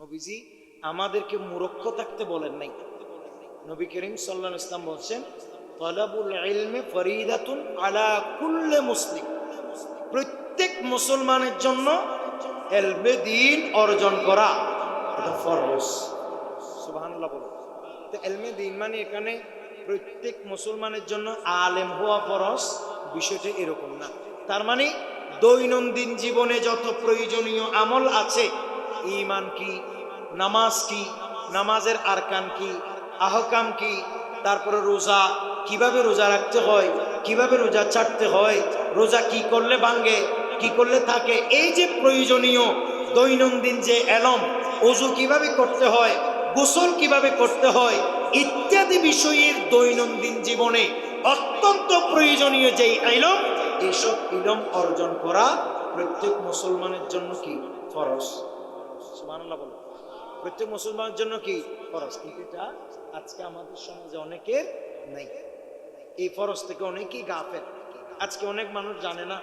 নবীজি আমাদেরকে মুরক্ষ থাকতে বলেন নাই। নবী করিম সাল্লাহ ইসলাম বলছেন, তলাবুল ইলমে ফরিদাতুন আলা কুল্লে মুসলিম। প্রত্যেক মুসলমানের জন্য এলমে দিন অর্জন করা এটা ফরজ। সুবহানাল্লাহ বলো তো এলমে দিন মানে এখানে প্রত্যেক মুসলমানের জন্য আলেম হওয়া ফরজ, বিষয়টা এরকম না। তার মানে দৈনন্দিন জীবনে যত প্রয়োজনীয় আমল আছে ইমান কি, নামাজ কি, নামাজের আরকান কি, আহকাম কি, তারপরে রোজা, কীভাবে রোজা রাখতে হয়, কীভাবে রোজা ছাড়তে হয়, রোজা কি করলে ভাঙ্গে কি করলে থাকে, এই যে প্রয়োজনীয় দৈনন্দিন যে এলম অজু কীভাবে করতে হয়, গোসল কীভাবে করতে হয়, ইত্যাদি বিষয়ের দৈনন্দিন জীবনে অত্যন্ত প্রয়োজনীয় যেই ইলম এইসব ইলম অর্জন করা প্রত্যেক মুসলমানের জন্য কি ফরজ? সুবহানাল্লাহ বলো। প্রত্যেক মুসলমানের জন্য কি কিন্তু এটা আজকে আমাদের সমাজে অনেকের নেই। এই থেকে অনেকেই আজকে অনেক মানুষ জানে না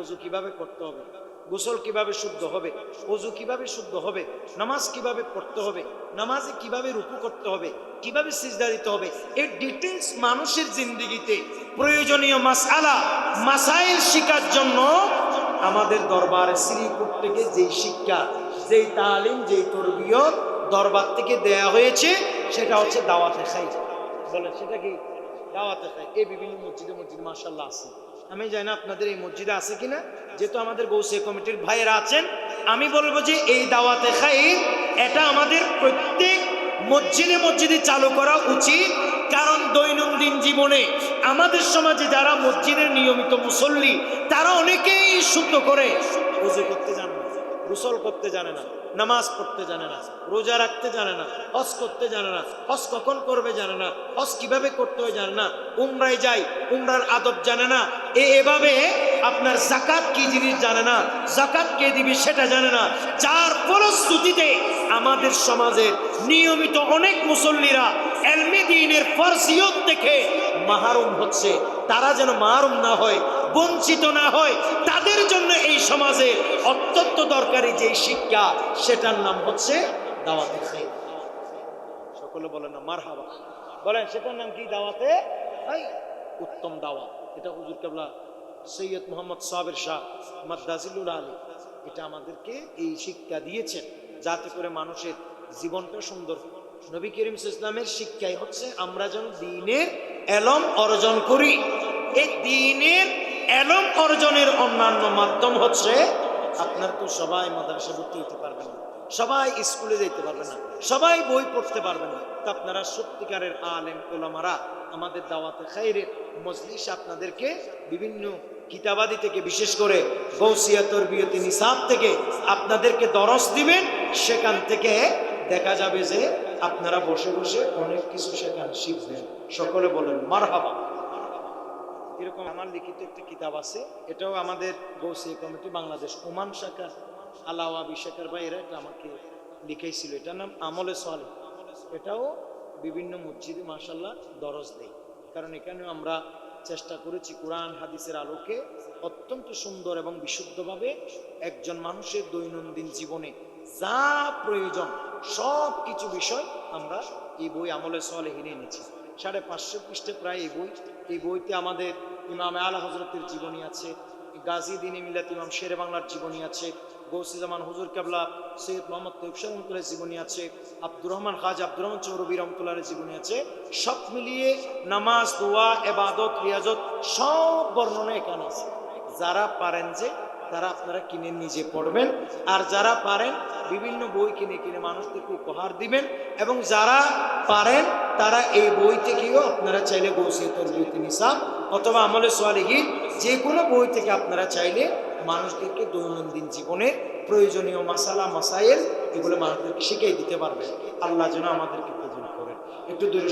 অজু কীভাবে করতে হবে, গোসল কীভাবে শুদ্ধ হবে অজু কীভাবে শুদ্ধ হবে, নামাজ কীভাবে পড়তে হবে, নামাজে কীভাবে রুকু করতে হবে, কীভাবে সিজদা দিতে হবে এর ডিটেলস মানুষের জিন্দিগিতে প্রয়োজনীয় মাসালা, মাসাইল শিকার জন্য আমাদের দরবারে শ্রীকুট থেকে যেই শিক্ষা, যেই তালিম, যেই তরবিয়ত দরবার থেকে দেয়া হয়েছে, সেটা হচ্ছে দাওয়াতে খাই বলে সেটা কি? দাওয়াতে খাই এই বিভিন্ন মসজিদে মসজিদ মার্শাল্লাহ আছে। আমি জানি না আপনাদের এই মসজিদে আছে কিনা, যেহেতু আমাদের গৌসে কমিটির ভাইয়েরা আছেন। আমি বলব যে এই দাওয়াতে খাই এটা আমাদের প্রত্যেক মসজিদে মসজিদে চালু করা উচিত, কারণ দৈনন্দিন জীবনে আমাদের সমাজে যারা মসজিদের নিয়মিত মুসল্লি, তারা অনেকেই শুদ্ধ করে। করতে জানে না, গোসল করতে জানে না। নামাজ পড়তে জানে না, রোজা রাখতে জানে না, হজ করতে জানে না, হজ কখন করবে জানে না, হজ কীভাবে করতে হয় জানে না, উমরায় যায়, উমরার আদব জানে না, এ এভাবে আপনার জাকাত কি জিনিস জানে না, জাকাত কে দিবি সেটা জানে না, যার ফলশ্রুতিতে আমাদের সমাজের নিয়মিত অনেক মুসল্লিরা এলমি দিনের ফরজিয়ত থেকে মাহারুম হচ্ছে, তারা যেন মাহারুম না হয়, বঞ্চিত না হয় তাদের জন্য এই সমাজে অত্যন্ত দরকারি যে শিক্ষা, সেটার নাম হচ্ছে দাওয়াতে খাই সকলে বলেন না মার হাবা বলেন, সেটার নাম কি দাওয়াতে উত্তম দাওয়াত। এটা হুজুর কেবলা সৈয়দ মোহাম্মদ সাবের শাহ মাদ্দাজিলুল আলী। এটা আমাদেরকে এই শিক্ষা দিয়েছেন, যাতে করে মানুষের জীবনটা সুন্দর নবী করিম ইসলামের শিক্ষাই হচ্ছে, আমরা যেন দিনের এলম অর্জন করি। এই দিনের এলম অর্জনের অন্যান্য মাধ্যম হচ্ছে আপনার তো সবাই মাদ্রাসা ভর্তি হতে পারবে না, সবাই স্কুলে যেতে পারবে না, সবাই বই পড়তে পারবে না। তা আপনারা সত্যিকারের আলেম, ওলামারা আমাদের দাওয়াতে খাইরের মজলিস আপনাদেরকে বিভিন্ন কিতাবাদি থেকে, বিশেষ করে গৌসিয়াতর বিয়তি নিসাব থেকে আপনাদেরকে দরস দিবেন, সেখান থেকে দেখা যাবে যে আপনারা বসে বসে অনেক কিছু সেখানে শিখবেন। সকলে বলেন, মারহাবা। এরকম আমার লিখিত একটা কিতাব আছে। এটাও আমাদের গৌসি কমিটি বাংলাদেশ ওমান শাখার আলাওয়াবি শাখার ভাই এরা এটা আমাকে লিখেছিল এটার নাম আমলে সলে। এটাও বিভিন্ন মসজিদে মাসাল্লাহ দরজ দেয় কারণ এখানেও আমরা চেষ্টা করেছি কোরআন, হাদিসের আলোকে অত্যন্ত সুন্দর এবং বিশুদ্ধভাবে একজন মানুষের দৈনন্দিন জীবনে যা প্রয়োজন সব কিছু বিষয় আমরা এই বই আমলে সলে হিনে এনেছি। সাড়ে পাঁচশো পৃষ্ঠে প্রায় এই বই। এই বইতে আমাদের ইমাম আলা হজরতের জীবনী আছে, গাজী দিন মিলাত ইমাম শেরে বাংলার জীবনী আছে, গৌসিজামান হুজুর কাবলা সৈয়দ মোহাম্মদ তৈবশা রহমতুল্লাহ জীবনী আছে, আব্দুর রহমান খাজ আব্দুর রহমান চৌরবী রহমতুল্লাহের জীবনী আছে। সব মিলিয়ে নামাজ, দোয়া এবাদত রিয়াজত সব বর্ণনা এখানে আছে। যারা পারেন যে তারা আপনারা কিনে নিজে পড়বেন। আর যারা পারেন, বিভিন্ন বই কিনে কিনে মানুষদেরকে উপহার দিবেন। এবং যারা পারেন, তারা এই বই থেকেও আপনারা চাইলে গৌসিয়া তরবিয়তি নিসাব অথবা আমলে সোয়ালিহীন যে কোনো বই থেকে আপনারা চাইলে মানুষদেরকে দৈনন্দিন জীবনের প্রয়োজনীয় মাসালা মাসাইল এগুলো মানুষদেরকে শিখিয়ে দিতে পারবেন। আল্লাহ যেন আমাদেরকে প্রদান করেন। একটু দূরে